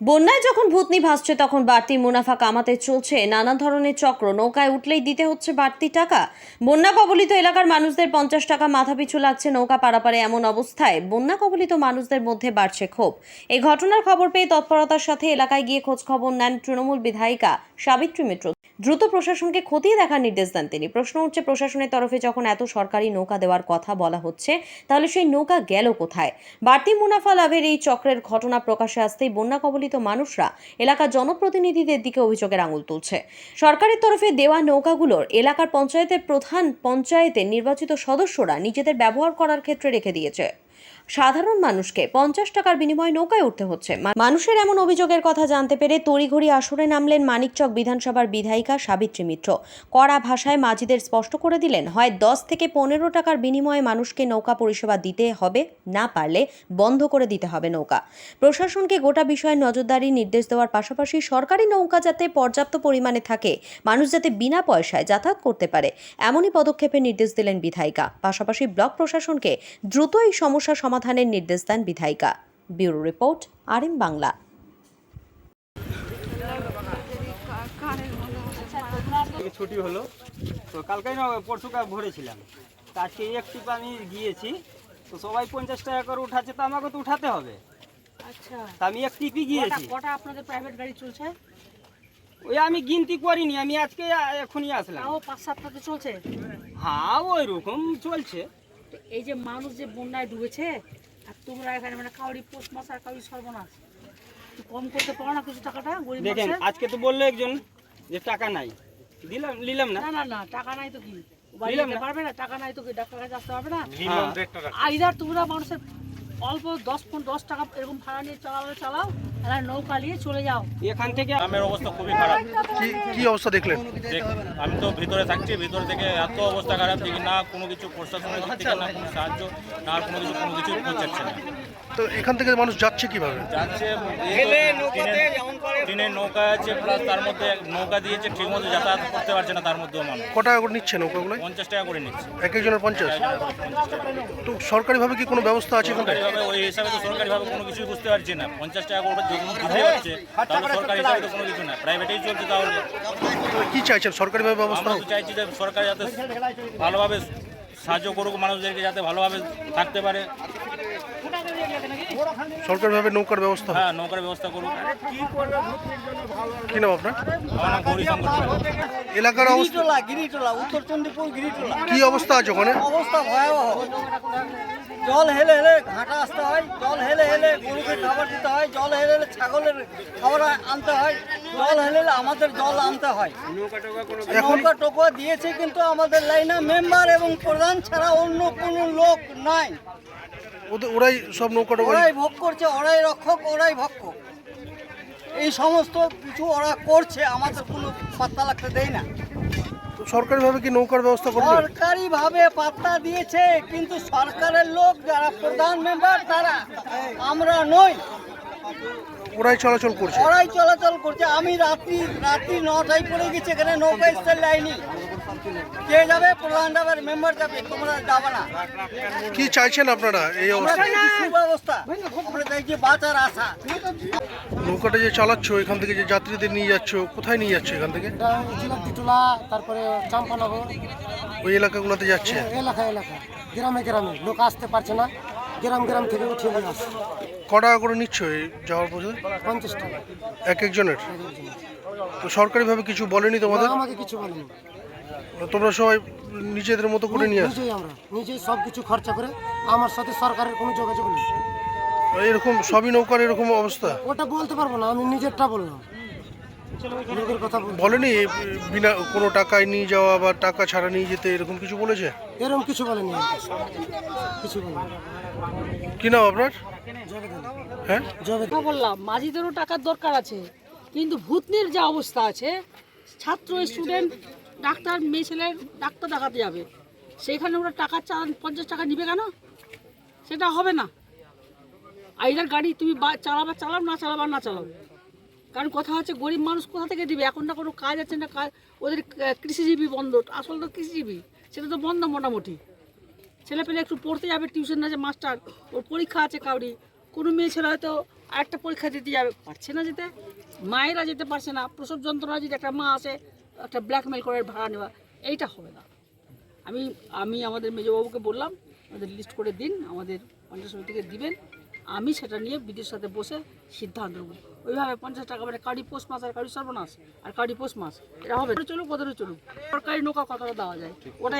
বন্যায় যখন ভূতনি ভাসছে, তখন বাড়তি মুনাফা কামাতে চলছে। নানা ধরনের চক্র, নৌকায় উঠলেই দিতে হচ্ছে বাড়তি টাকা। বন্যা কবলিত এলাকার মানুষদের পঞ্চাশ টাকা মাথা পিছু লাগছে নৌকা পারাপারে এমন অবস্থায়। বন্যা কবলিত মানুষদের মধ্যে বাড়ছে ক্ষোভ। এই ঘটনার খবর পেয়ে তৎপরতার সাথে এলাকায় গিয়ে খোঁজখবর নেন তৃণমূল বিধায়িকা সাবিত্রী মিত্র। দ্রুত প্রশাসনকে খতিয়ে দেখার নির্দেশ দেন তিনি। প্রশ্ন উঠছে, প্রশাসনের তরফে যখন এত সরকারি নৌকা দেওয়ার কথা বলা হচ্ছে, তাহলে সেই নৌকা গেল কোথায়? বাড়তি মুনাফা লাভের এই চক্রের ঘটনা প্রকাশে আসতেই বন্যা কবলিত মানুষরা এলাকার জনপ্রতিনিধিদের দিকে অভিযোগের আঙুল তুলছে। সরকারের তরফে দেওয়া নৌকাগুলোর এলাকার পঞ্চায়েতের প্রধান পঞ্চায়েতের নির্বাচিত সদস্যরা নিজেদের ব্যবহার করার ক্ষেত্রে রেখে দিয়েছে। সাধারণ মানুষকে পঞ্চাশ টাকার বিনিময়ে নৌকায় উঠতে হচ্ছে। মানুষের এমন অভিযোগের কথা জানতে পেরে তড়িঘড়ি আসরে নামলেন মানিকচক বিধানসভার বিধায়িকা সাবিত্রী মিত্র। কড়া ভাষায় মাঝিদের স্পষ্ট করে দিলেন, হয় দশ থেকে পনেরো টাকার বিনিময়ে মানুষকে নৌকা পরিষেবা দিতে হবে, না পারলে বন্ধ করে দিতে হবে নৌকা। প্রশাসনকে গোটা বিষয়ে নজরদারি নির্দেশ দেওয়ার পাশাপাশি সরকারি নৌকা যাতে পর্যাপ্ত পরিমাণে থাকে, মানুষ যাতে বিনা পয়সায় যাতায়াত করতে পারে, এমনই পদক্ষেপের নির্দেশ দিলেন বিধায়িকা। পাশাপাশি ব্লক প্রশাসনকে দ্রুত এই সমস্যা সমাধানের নির্দেশ দেন বিধায়িকা। Bureau report R M Bangla ছুটি হলো তো কালকে না পরশুকাল ভরেছিলাম। তো আজকে এক টিপ আমি গিয়েছি তো সবাই পঞ্চাশ টাকা করে উঠাচ্ছে তো আমাকে তো উঠাতে হবে। আচ্ছা। তা আমি এক টিপই গিয়েছি। কটা আপনাদের প্রাইভেট গাড়ি চলছে? ওই আমি গিনতি করিনি আমি আজকে এখনই আসলাম। তাও পাঁচ সাতটাতে চলছে? হ্যাঁ ওই রকম চলছে। তো এই যে মানুষ যে বন্যায় ডুবেছে আর তোমরা এখানে মানে কাউরি পোষ আর কাউরি সর্বনাশ। কম করতে পারো না কিছু টাকাটা গরিব দেখেন আজকে তো বলল একজন যে টাকা নাই। দিলাম নিলাম না। না না না টাকা নাই তো কি? যেতে না। পারবে না টাকা নাই তো কি? ডাক্তার কাছে আসতে পারবে না? হ্যাঁ। আইদার তোমরা মানুষের অল্প দশ পনেরো দশ টাকা এরকম ভাড়া নিয়ে চালালে চালাও আর নৌকা নিয়ে চলে যাও। এখান থেকে গ্রামের অবস্থা খুবই খারাপ। কি কি অবস্থা দেখলেন? দেখ আমি তো ভিতরে থাকছি ভিতরে থেকে এত অবস্থা খারাপ দেখি না কোনো কিছু প্রশাসনের দিক থেকে না কোনো সাহায্য না কোনো কিছু কোনো কিছু পৌঁছাচ্ছে না। তো এখান থেকে মানুষ যাচ্ছে কীভাবে? যাচ্ছে টিনের নৌকা আছে প্লাস তার মধ্যে নৌকা দিয়েছে ঠিক মতো যাতায়াত করতে পারছে না তার মধ্যেও মানুষ। ক টাকা করে নিচ্ছে নৌকাগুলো? পঞ্চাশ টাকা করে নিচ্ছে। এক একজনের পঞ্চাশ? তো সরকারিভাবে কি কোনো ব্যবস্থা আছে সরকারিভাবে ওই হিসাবে তো সরকারিভাবে কোনো কিছুই বুঝতে পারছি না। পঞ্চাশ টাকা করে যদি দিতে হচ্ছে তাহলে সরকারি হিসাবে তো কোনো কিছু না। প্রাইভেটেই চলছে তাহলে। কি চাইছেন সরকারিভাবে ব্যবস্থা আমরা তো চাইছি যে সরকার যাতে ভালোভাবে সাহায্য করুক মানুষদেরকে যাতে ভালোভাবে থাকতে পারে। সরকারিভাবে নৌকার ব্যবস্থা হ্যাঁ নৌকার ব্যবস্থা করুক। কি নাম আপনার? আমার নাম। এলাকার অবস্থা গিরিটোলা গিরিটোলা উত্তর চণ্ডীপুর গিরিটোলা। কি অবস্থা আছে ওখানে? অবস্থা ভয়াবহ। জল হেলে হেলে ঘাটা আসতে হয় জল হেলে হেলে গরুকে খাবার দিতে হয় জল হেলে হেলে ছাগলের খাবার আনতে হয় জল হেলে হেলে আমাদের জল আনতে হয়। নৌকা টোকা দিয়েছে কিন্তু আমাদের লাইনে মেম্বার এবং প্রধান ছাড়া অন্য কোনো লোক নাই। ওরাই সব নৌকা টোকা ওরাই ভোগ করছে ওরাই রক্ষক ওরাই ভক্ষক এই সমস্ত কিছু ওরা করছে আমাদের কোনো পাত্তা লাগতে দেয় না। সরকারিভাবে কি নৌকার ব্যবস্থা করবে? সরকারি ভাবে পাত্তা দিয়েছে কিন্তু সরকারের লোক যারা প্রধান মেম্বার তারা আমরা নই। ওরাই চলাচল করছে। ওরাই চলাচল করছে। আমি রাত্রি রাত্রি নটায় পড়ে গেছি এখানে নৌকা স্টেল লাইনি। কে যাবে? প্রধান যাবে মেম্বার যাবে তোমরা যাবে না। কি চাইছেন আপনারা এই অবস্থা? বাঁচার আশা। নৌকাটা যে চালাচ্ছ এখান থেকে যে যাত্রীদের নিয়ে যাচ্ছ কোথায় নিয়ে যাচ্ছ এখান থেকে? তারপরে চাম্পানগর। ওই এলাকাগুলোতে যাচ্ছে? এলাকা এলাকা। গ্রামে গ্রামে। লোক আসতে পারছে না। গ্রাম গ্রাম থেকে উঠিয়ে নিয়ে আসছে ক টাকা করে নিচ্ছ যাওয়ার পথে? পঞ্চাশ টাকা এক একজনের? তো সরকারিভাবে কিছু বলেনি তোমাদের? আমাকে কিছু বলেনি। তোমরা সবাই নিজেদের মতো করে নিয়ে আসো। নিজেই আমরা নিজেই সব কিছু খরচা করে আমার সাথে সরকারের কোনো যোগাযোগ নেই। এরকম সবই নৌকার এরকম অবস্থা? ওটা বলতে পারব না আমি নিজেরটা বললাম। লোকের কথা বল বলেনি বিনা কোনো টাকায় নিয়ে যাওয়া বা টাকা ছাড়া নিয়ে যেতে এরকম কিছু বলেছে? এরকম কিছু বলেনি আমাকে। কিছু বলেনি। কি নাম আপনার? হ্যাঁ? জবে তো বললাম মাঝিদেরও টাকার দরকার আছে কিন্তু ভূতনির যে অবস্থা আছে ছাত্র স্টুডেন্ট ডাক্তার, মেয়ে ছেলে, ডাক্তার দেখাতে যাবে। সেইখানে ওরা টাকা চালান পঞ্চাশ টাকা নিবে কেন? সেটা হবে না। আইদার গাড়ি তুমি চালাবা, চালাও, না চালাবা, না চালাও। কারণ কথা হচ্ছে, গরিব মানুষ কোথা থেকে দিবে? এখন না কোনো কাজ আছে না কাজ? ওদের কৃষিজীবী বন্ধ। আসল তো কৃষিজীবী। সেটা তো বন্ধ মোটামুটি। ছেলে পেলে একটু পড়তে যাবে, টিউশন আছে মাস্টার। ওর পরীক্ষা আছে কাউরি। কোনো মেয়ে ছেলে হয়তো আরেকটা পরীক্ষা দিতে যাবে। পারছে না যেতে। মায়েরা যেতে পারছে না। প্রসব যন্ত্রণা যদি একটা মা আসে একটা ব্ল্যাকমেল করে ভাড়া নেওয়া, এইটা হবে না। আমি আমি আমাদের মেজবাবুকে বললাম, আমাদের লিস্ট করে দিন, আমাদের পঞ্চায়েত সমিতিকে দিবেন। আমি সেটা নিয়ে বিডির সাথে বসে সিদ্ধান্ত নেব। ওইভাবে পঞ্চাশ টাকা মানে কারি পোষ মাছ আর কারি সর্বনাশ আর কারি পোষ মাছ এটা হবে চলুক, কতটা চলুক। সরকারি নৌকা কতটা দেওয়া যায়, ওটাই